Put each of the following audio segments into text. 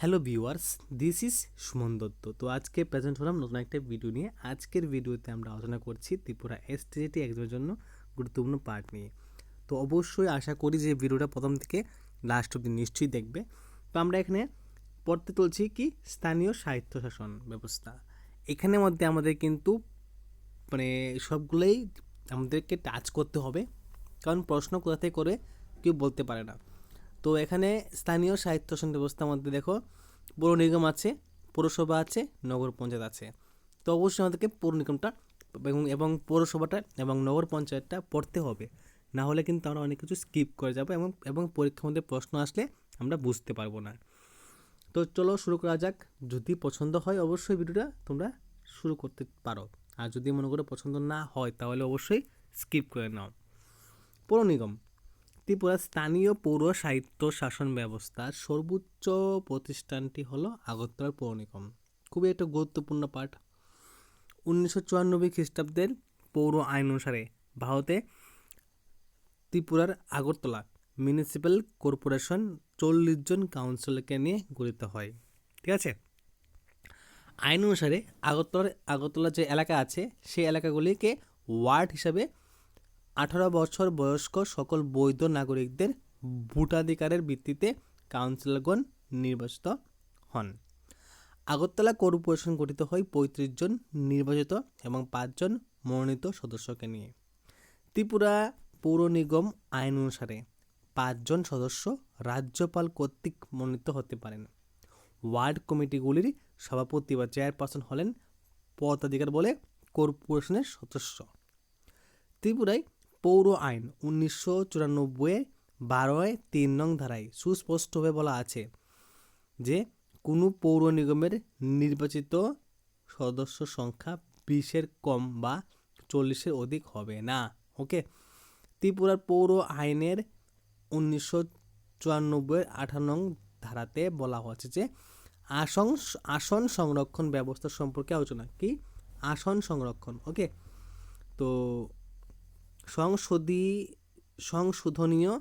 Hello viewers this is Suman Dutta তো আজকে present হলাম নতুন একটা ভিডিও নিয়ে। আজকের ভিডিওতে আমরা আলোচনা করছি ত্রিপুরা এসটিজিটি এক্সামের জন্য গুরুত্বপূর্ণ পার্ট নিয়ে। তো অবশ্যই আশা করি যে ভিডিওটা প্রথম থেকে লাস্ট অব্দি নিশ্চয়ই দেখবে। তো আমরা এখানে পড়তে তুলছি কি স্থানীয় সাহিত্য শাসন ব্যবস্থা। এখানের মধ্যে আমাদের কিন্তু মানে সবগুলোই আমাদেরকে টাচ করতে হবে। কারণ প্রশ্ন কোথা থেকে করে কেউ বলতে পারে না। তো এখানে স্থানীয় সাহিত্য শাসন ব্যবস্থার মধ্যে দেখো, পৌর নিগম আছে, পৌরসভা আছে, নগর পঞ্চায়েত আছে। তো অবশ্যই আমাদেরকে পৌর নিগমটা এবং এবং পৌরসভাটা এবং নগর পঞ্চায়েতটা পড়তে হবে। না হলে কিন্তু আমরা অনেক কিছু স্কিপ করে যাব এবং এবং পরীক্ষার মধ্যে প্রশ্ন আসলে আমরা বুঝতে পারব না। তো চলো শুরু করা যাক। যদি পছন্দ হয় অবশ্যই ভিডিওটা তোমরা শুরু করতে পারো। আর যদি মনে করো পছন্দ না হয় তাহলে অবশ্যই স্কিপ করে নাও। পৌর নিগম। ত্রিপুরার স্থানীয় পৌর সাহিত্য শাসন ব্যবস্থার সর্বোচ্চ প্রতিষ্ঠানটি হলো আগরতলার পৌর নিগম। খুবই একটা গুরুত্বপূর্ণ পাঠ। উনিশশো চুরানব্বই খ্রিস্টাব্দের পৌর আইন অনুসারে ভারতে ত্রিপুরার আগরতলা মিউনিসিপ্যাল কর্পোরেশন চল্লিশ জন কাউন্সিলরকে নিয়ে গঠিত হয়। ঠিক আছে? আইন অনুসারে আগরতলার আগরতলা যে এলাকা আছে, সেই এলাকাগুলিকে ওয়ার্ড হিসাবে আঠারো বছর বয়স্ক সকল বৈধ নাগরিকদের ভোটাধিকারের ভিত্তিতে কাউন্সিলরগণ নির্বাচিত হন। আগরতলা কর্পোরেশন গঠিত হয় পঁয়ত্রিশ জন নির্বাচিত এবং পাঁচজন মনোনীত সদস্যকে নিয়ে। ত্রিপুরা পৌর নিগম আইন অনুসারে পাঁচজন সদস্য রাজ্যপাল কর্তৃক মনোনীত হতে পারেন। ওয়ার্ড কমিটিগুলির সভাপতি বা চেয়ারপারসন হলেন পদাধিকার বলে কর্পোরেশনের সদস্য। ত্রিপুরায় পৌর আইন উনিশশো চুরানব্বই বারোয় তিন নং ধারায় সুস্পষ্টভাবে বলা আছে যে কোনো পৌর নিগমের নির্বাচিত সদস্য সংখ্যা বিশের কম বা চল্লিশের অধিক হবে না। ওকে? ত্রিপুরার পৌর আইনের উনিশশো চুরানব্বই আঠারো নং ধারাতে বলা হয়েছে যে আসন আসন সংরক্ষণ ব্যবস্থা সম্পর্কে আলোচনা কি? আসন সংরক্ষণ। ওকে? তো সংশোধী, সংশোধনীয়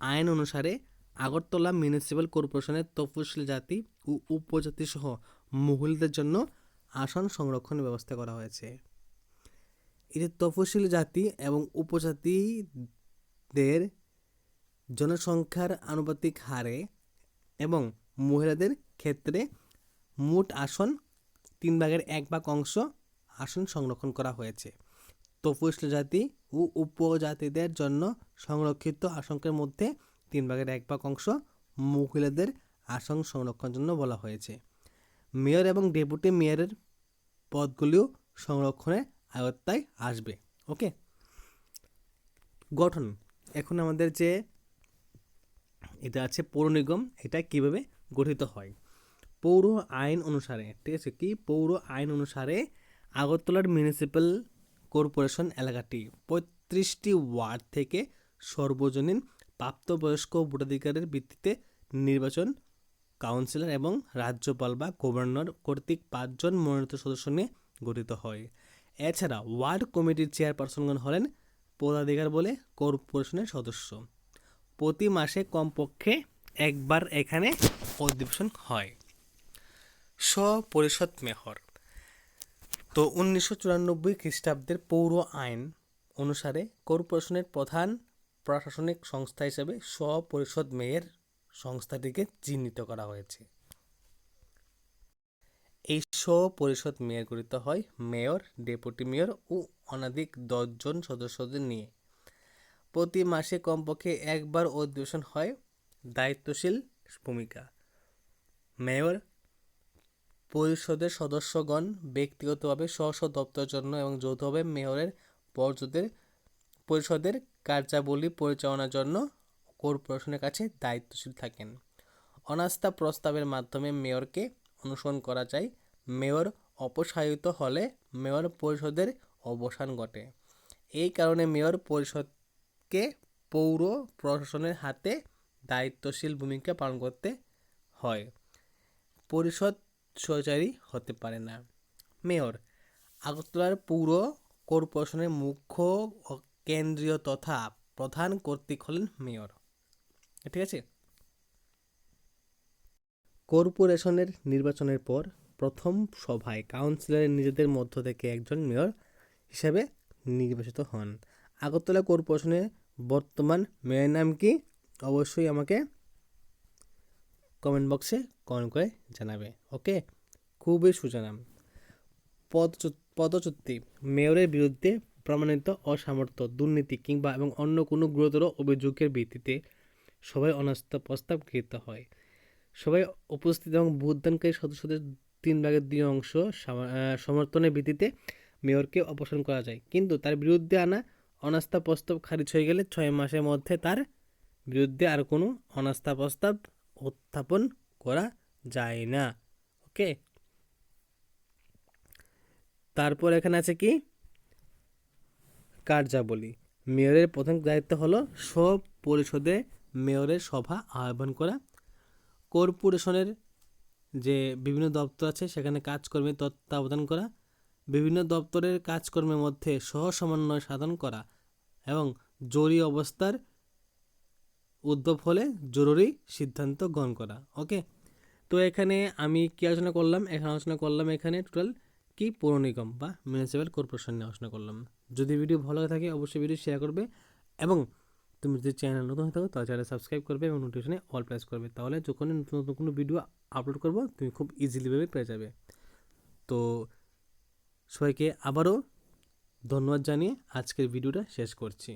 আইন অনুসারে আগরতলা মিউনিসিপ্যাল কর্পোরেশনের তফসিল জাতি ও উপজাতি সহ মহিলাদের জন্য আসন সংরক্ষণের ব্যবস্থা করা হয়েছে। যে তফসিল জাতি এবং উপজাতিদের জনসংখ্যার আনুপাতিক হারে এবং মহিলাদের ক্ষেত্রে মোট আসন তিন ভাগের এক ভাগ অংশ আসন সংরক্ষণ করা হয়েছে। তফসিল জাতি ও উপজাতিদের জন্য সংরক্ষিত আসনের মধ্যে তিন ভাগের এক ভাগ অংশ মহিলাদের আসন সংরক্ষণের জন্য বলা হয়েছে। মেয়র এবং ডেপুটি মেয়রের পদগুলিও সংরক্ষণের আয়ত্তায় আসবে। ওকে গঠন। এখন আমাদের যে এটা আছে পৌর নিগম, এটা কীভাবে গঠিত হয়? পৌর আইন অনুসারে, ঠিক আছে কি? পৌর আইন অনুসারে আগরতলার মিউনিসিপ্যাল কর্পোরেশন এলাকাটি পঁয়ত্রিশটি ওয়ার্ড থেকে সর্বজনীন প্রাপ্তবয়স্ক ভোটাধিকারের ভিত্তিতে নির্বাচন কাউন্সিলর এবং রাজ্যপাল বা গভর্নর কর্তৃক পাঁচজন মনোনীত সদস্য নিয়ে গঠিত হয়। এছাড়া ওয়ার্ড কমিটির চেয়ারপারসনগণ হলেন পদাধিকার বলে কর্পোরেশনের সদস্য। প্রতি মাসে কমপক্ষে একবার এখানে অধিবেশন হয়। স্বপরিষদ মেহর তো উনিশশো চুরানব্বই খ্রিস্টাব্দের পৌর আইন অনুসারে কর্পোরেশনের প্রধান প্রশাসনিক সংস্থা হিসেবে স্বপরিষদ মেয়ের সংস্থাটিকে চিহ্নিত করা হয়েছে। এই স্বপরিষদ মেয়র গঠিত হয় মেয়র, ডেপুটি মেয়র ও অনাধিক দশজন সদস্যদের নিয়ে। প্রতি মাসে কমপক্ষে একবার অধিবেশন হয় দায়িত্বশীল ভূমিকা। মেয়র পরিষদের সদস্যগণ ব্যক্তিগতভাবে স্ব স্ব দপ্তরের জন্য এবং যৌথভাবে মেয়রের পর্যদের পরিষদের কার্যাবলী পরিচালনার জন্য কর্পোরেশনের কাছে দায়িত্বশীল থাকেন। অনাস্থা প্রস্তাবের মাধ্যমে মেয়রকে অনুসরণ করা যায়। মেয়র অপসারিত হলে মেয়র পরিষদের অবসান ঘটে। এই কারণে মেয়র পরিষদকে পৌর প্রশাসনের হাতে দায়িত্বশীল ভূমিকা পালন করতে হয়। পরিষদ সহচারী হতে পারে না। মেয়র, আগরতলার পৌর কর্পোরেশনের মুখ্য কেন্দ্রীয় তথা প্রধান কর্তৃক হলেন মেয়র। ঠিক আছে? কর্পোরেশনের নির্বাচনের পর প্রথম সভায় কাউন্সিলরের নিজেদের মধ্য থেকে একজন মেয়র হিসাবে নির্বাচিত হন। আগরতলা কর্পোরেশনের বর্তমান মেয়র নাম কি? অবশ্যই আমাকে কমেন্ট বক্সে কমেন্ট করে জানাবে, ওকে? খুবই সুজানাম। পদচ্যু- পদচ্যুতি, মেয়রের বিরুদ্ধে প্রমাণিত অসামর্থ্য, দুর্নীতি কিংবা এবং অন্য কোনো গুরুতর অভিযোগের ভিত্তিতে সবাই অনাস্থা প্রস্তাব গৃহীত হয়। সবাই উপস্থিত এবং ভোটদানকারী সদস্যদের তিন ভাগের দুই অংশ সমর্থনের ভিত্তিতে মেয়রকে অপসারণ করা যায়। কিন্তু তার বিরুদ্ধে আনা অনাস্থা প্রস্তাব খারিজ হয়ে গেলে ছয় মাসের মধ্যে তার বিরুদ্ধে আর কোনো অনাস্থা প্রস্তাব উত্থাপন করা যায় না। ওকে? তারপর এখানে আছে কি? কার্যাবলী। মেয়রের প্রথম দায়িত্ব হলো সব পরিষদে মেয়রের সভা আহ্বান করা। কর্পোরেশনের যে বিভিন্ন দপ্তর আছে, সেখানে কাজকর্মে তত্ত্বাবধান করা। বিভিন্ন দপ্তরের কাজকর্মের মধ্যে সহ সমন্বয় সাধন করা এবং জরুরি অবস্থার উদ্ভব হলে জরুরি সিদ্ধান্ত গ্রহণ করা। ওকে তো এখানে আমি কি আলোচনা করলাম? এখানে আলোচনা করলাম এখানে টোটাল কি পৌর নিগম বা মিউনিসিপ্যাল কর্পোরেশন নিয়ে আলোচনা করলাম। যদি ভিডিও ভালো থাকে, অবশ্যই ভিডিও শেয়ার করবে এবং তুমি যদি চ্যানেল নতুন হয়ে থাকো, তাহলে চ্যানেল সাবস্ক্রাইব করবে এবং নোটিফিকেশনে অল প্রেস করবে। তাহলে যখন নতুন নতুন কোনো ভিডিও আপলোড করব, তুমি খুব ইজিলিভাবে পেয়ে যাবে। তো সবাইকে আবারও ধন্যবাদ জানিয়ে আজকের ভিডিওটা শেষ করছি।